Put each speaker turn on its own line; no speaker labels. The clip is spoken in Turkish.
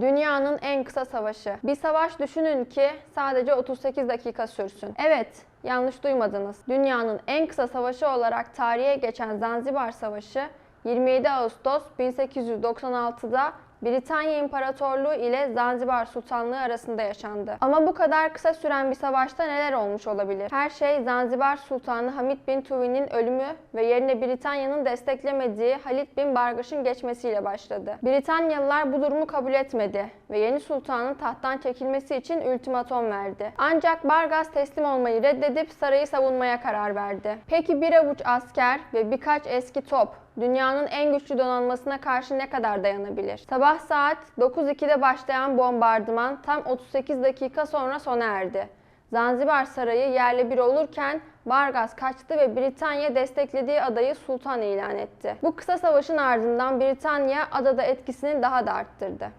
Dünyanın en kısa savaşı. Bir savaş düşünün ki sadece 38 dakika sürsün. Evet, yanlış duymadınız. Dünyanın en kısa savaşı olarak tarihe geçen Zanzibar Savaşı 27 Ağustos 1896'da Britanya İmparatorluğu ile Zanzibar Sultanlığı arasında yaşandı. Ama bu kadar kısa süren bir savaşta neler olmuş olabilir? Her şey Zanzibar Sultanı Hamid bin Tuvi'nin ölümü ve yerine Britanya'nın desteklemediği Halit bin Bargaş'ın geçmesiyle başladı. Britanyalılar bu durumu kabul etmedi ve yeni sultanın tahttan çekilmesi için ultimatom verdi. Ancak Bargas teslim olmayı reddedip sarayı savunmaya karar verdi. Peki bir avuç asker ve birkaç eski top dünyanın en güçlü donanmasına karşı ne kadar dayanabilir? Sabah saat 9.02'de başlayan bombardıman tam 38 dakika sonra sona erdi. Zanzibar Sarayı yerle bir olurken Bargas kaçtı ve Britanya desteklediği adayı sultan ilan etti. Bu kısa savaşın ardından Britanya adada etkisini daha da arttırdı.